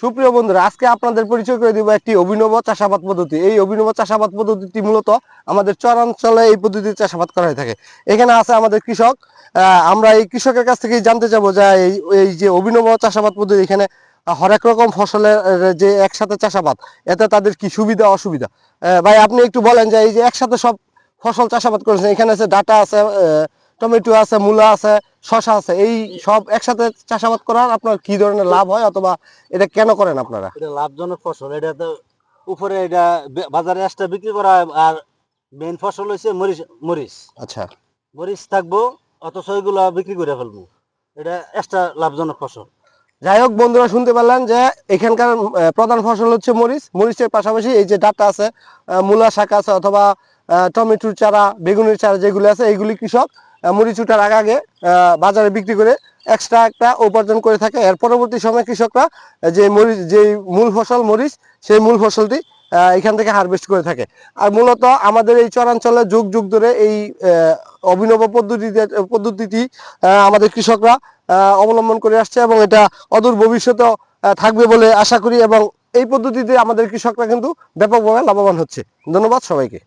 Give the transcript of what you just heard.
সুপ্রিয় বন্ধুরা, আজকে আপনাদের পরিচয় করে দিব একটি অভিনব চাষাবাদ পদ্ধতি। এই অভিনব চাষাবাদ পদ্ধতিটি মূলত আমাদের চরাঞ্চলে এই পদ্ধতিতে চাষাবাদ করা হয়ে থাকে। এখানে আছে আমাদের কৃষক। আমরা এই কৃষকের কাছ থেকে জানতে চাবো যে এই এই যে অভিনব চাষাবাদ পদ্ধতি, এখানে হরেক রকম ফসলের যে একসাথে চাষাবাদ, এতে তাদের কি সুবিধা, অসুবিধা? ভাই, আপনি একটু বলেন যে এই যে একসাথে সব ফসল চাষাবাদ করেছেন, এখানে আছে ডাটা আছে টমেটো আছে মূলা আছে শশা আছে এই সব একসাথে চাষাবাদ করার আপনার কি ধরনের লাভ হয় অথবা এটা কেন করেন আপনারা? এটা লাভজনক ফসল এটা তো উপরে এটা বাজারে এক্সট্রা বিক্রি করা হয় আর মেইন ফসল হচ্ছে মরিচ মরিচ। আচ্ছা। মরিচ থাকব অথচ এগুলো বিক্রি করে ফেলব। এটা এক্সট্রা লাভজনক ফসল। যাই হোক বন্ধুরা শুনতে পারলেন যে এখানকার প্রধান ফসল হচ্ছে মরিচ। মরিচের পাশাপাশি এই যে ডাটা আছে মূলা শাক আছে অথবা টমেটোর চারা বেগুনের চারা যেগুলো আছে এইগুলি কৃষক আহ, মরিচ উঠার আগে আগে বাজারে বিক্রি করে এক্সট্রা একটা উপার্জন করে থাকে। এর পরবর্তী সময়ে কৃষকরা যে মরিচ যে মূল ফসল মরিচ সেই মূল ফসলটি এখান থেকে হারভেস্ট করে থাকে। আর মূলত আমাদের এই চরাঞ্চলে যুগ যুগ ধরে এই অভিনব পদ্ধতিতে পদ্ধতিটি আমাদের কৃষকরা অবলম্বন করে আসছে এবং এটা অদূর ভবিষ্যতেও আহ, থাকবে বলে আশা করি এবং এই পদ্ধতিতে আমাদের কৃষকরা কিন্তু ব্যাপকভাবে লাভবান হচ্ছে। ধন্যবাদ সবাইকে।